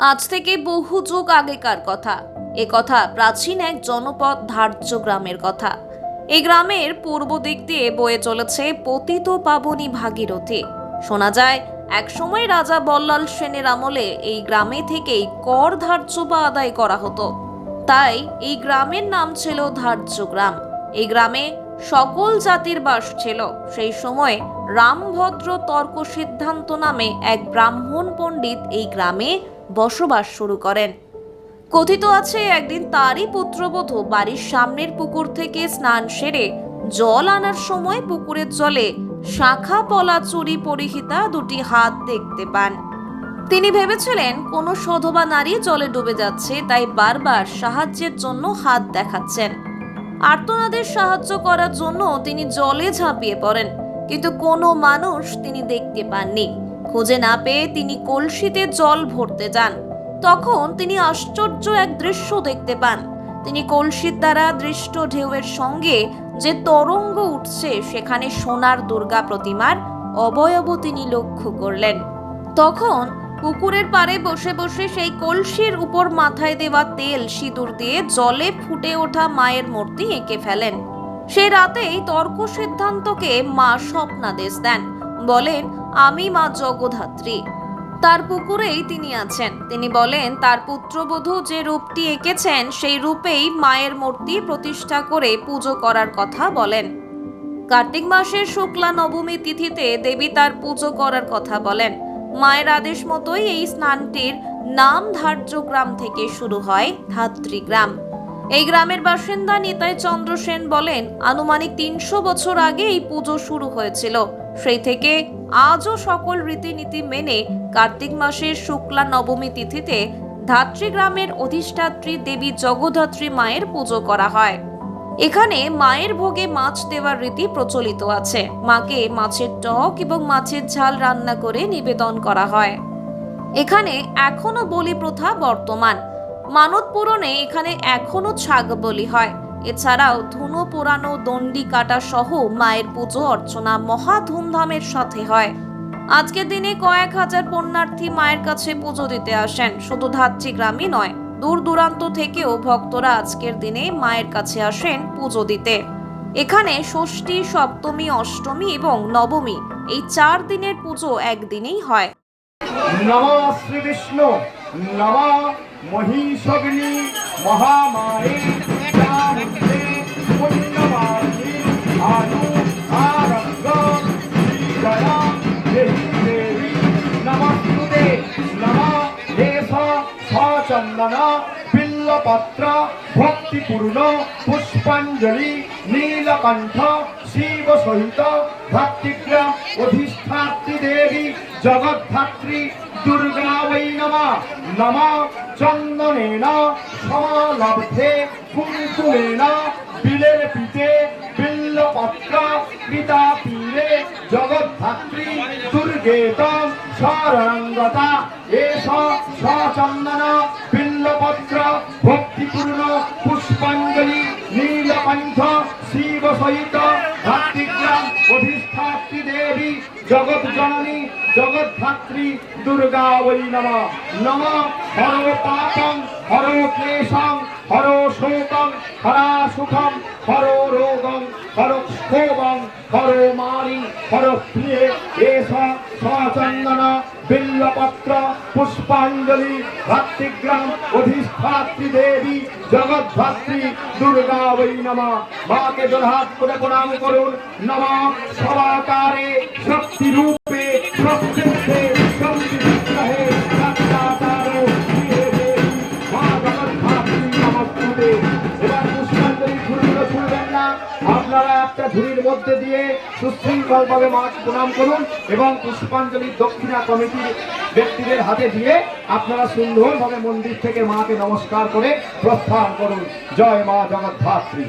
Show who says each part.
Speaker 1: আজ থেকে বহু যুগ আগেকার কথা। এ কথা প্রাচীন এক জনপদ ধার্য গ্রামের কথা। এই গ্রামের পূর্ব দিক দিয়ে বয়ে চলেছে পতিত পাবনী ভাগীরথী। শোনা যায়, একসময় রাজা বল্লাল সেনের আমলে এই গ্রামে থেকেই কর ধার্য বা আদায় করা হতো। তাই এই গ্রামের নাম ছিল ধার্য গ্রাম। এই গ্রামে সকল জাতির বাস ছিল। সেই সময় রামভদ্র তর্ক সিদ্ধান্ত নামে এক ব্রাহ্মণ পণ্ডিত এই গ্রামে বসবাস শুরু করেন। কথিত আছে, একদিন তারই পুত্রবধূ বাড়ির সামনের পুকুর থেকে স্নান সেরে জল আনার সময় পুকুরের জলে শাখা পলা চুরি পরিহিতা দুটি হাত দেখতে পান। তিনি ভেবেছিলেন, কোনো সধবা নারী জলে ডুবে যাচ্ছে, তাই বারবার সাহায্যের জন্য হাত দেখাচ্ছেন। আর্তনাদের সাহায্য করার জন্য তিনি জলে ঝাঁপিয়ে পড়েন, কিন্তু কোনো মানুষ তিনি দেখতে পাননি। খুঁজে না পেয়ে তিনি কলসিতে জল ভরতে যান। তখন তিনি আশ্চর্য এক দৃশ্য দেখতে পান। তিনি কলসির দ্বারা দৃষ্ট ঢেউয়ের সঙ্গে যে তরঙ্গ উঠছে, সেখানে সোনার দুর্গা প্রতিমার অবয়ব তিনি লক্ষ্য করলেন। তখন পুকুরের পাড়ে বসে বসে সেই কলসির উপর মাথায় দেওয়া তেল সিঁদুর দিয়ে জলে ফুটে ওঠা মায়ের মূর্তি এঁকে ফেলেন। সেই রাতেই তর্ক সিদ্ধান্তকে মা স্বপ্নাদেশ দেন। বলেন আমি মা জগধাত্রী। তার পুকুরেই তিনি আছেন। তিনি বলেন, তার পুত্রবধূ যে রূপটি এঁকেছেন, সেই রূপেই মায়ের মূর্তি প্রতিষ্ঠা করে পুজো করার কথা বলেন। কার্তিক মাসের শুক্লা নবমী তিথিতে দেবী তার পুজো করার কথা বলেন। মায়ের আদেশ মতোই এই স্নানটির নাম ধার্য গ্রাম থেকে শুরু হয় ধাত্রী গ্রাম। এই গ্রামের বাসিন্দা নিতাই চন্দ্র সেন বলেন, আনুমানিক তিনশো বছর আগে এই পুজো শুরু হয়েছিল। সেই থেকে আজও সকল রীতিনীতি মেনে কার্তিক মাসের শুক্লা নবমী তিথিতে ধাত্রী গ্রামের অধিষ্ঠাত্রী দেবী জগধাত্রী মায়ের পুজো করা হয়। এখানে মায়ের ভোগে মাছ দেওয়ার রীতি প্রচলিত আছে। মাকে মাছের টক এবং মাছের ঝাল রান্না করে নিবেদন করা হয়। এখানে এখনও বলি প্রথা বর্তমান। মানত পূরণে এখানে এখনও ছাগ বলি হয়। এছাড়াও ধুনো পোড়ানো, দণ্ডি কাটা সহ মায়ের পুজো অর্চনা মহা ধুমধামের সাথে হয়। আজকের দিনে কয়েক হাজার পুণ্যার্থী মায়ের কাছে পুজো দিতে আসেন। শুধু ধাত্রী গ্রামই নয়, দূর দূরান্ত থেকেও ভক্তরা আজকের দিনে মায়ের কাছে আসেন পুজো দিতে। এখানে ষষ্ঠী, সপ্তমী, অষ্টমী এবং নবমী এই চার দিনের পুজো একদিনেই হয়।
Speaker 2: নম শ্রী বিষ্ণু, নম মহিষগ্নি, মহামায়ে সচন্দন বিল্লপত্র ভক্তিপূর্ণ পুষ্পাঞ্জলি নীলকণ্ঠ শিব সহিত ভক্তিগ্রাম অধিষ্ঠাত্রী দেবী জগদ্ধাত্রী দুর্গা বৈ নম নম চন্দনেন সমালব্ধে কুঙ্কুমেন বিলের পিতে বিল্লপত্র পিতা পীরে জগদ্ধাত্রী দুর্গেত শরণাঙ্গতা এষ সচন্দন বিল্লপত্র ভক্তিপূর্ণ, পুষ্পাঞ্জলি, নীলকণ্ঠ শিব সহিত ভাতৃগ্রাম অধিষ্ঠাত্রী দেবী, জগৎ জননী জগদ্ধাত্রী দুর্গা বৈ নম। নম হর পাপং হর ক্লেশং হর শোকং হরা সুখম হর রোগং হর ক্ষোভং হর মারি হর প্রিয়ে এষ সচন্দন বিল্লপত্র পুষ্পাঞ্জলি ভাতৃগ্রাম অধিষ্ঠাত্রী দেবী জগদ্ধাত্রী দুর্গা বৈ নম মাকে জোরহাত করে প্রণাম করুন নম সবাকারে শক্তি রূপে শক্তিতে ঝুড়ির মধ্যে দিয়ে সুশৃঙ্খলভাবে মা প্রণাম করুন এবং পুষ্পাঞ্জলি দক্ষিণা কমিটির ব্যক্তিদের হাতে দিয়ে আপনারা সুন্দরভাবে মন্দির থেকে মাকে নমস্কার করে প্রস্থান করুন। জয় মা জগদ্ধাত্রী।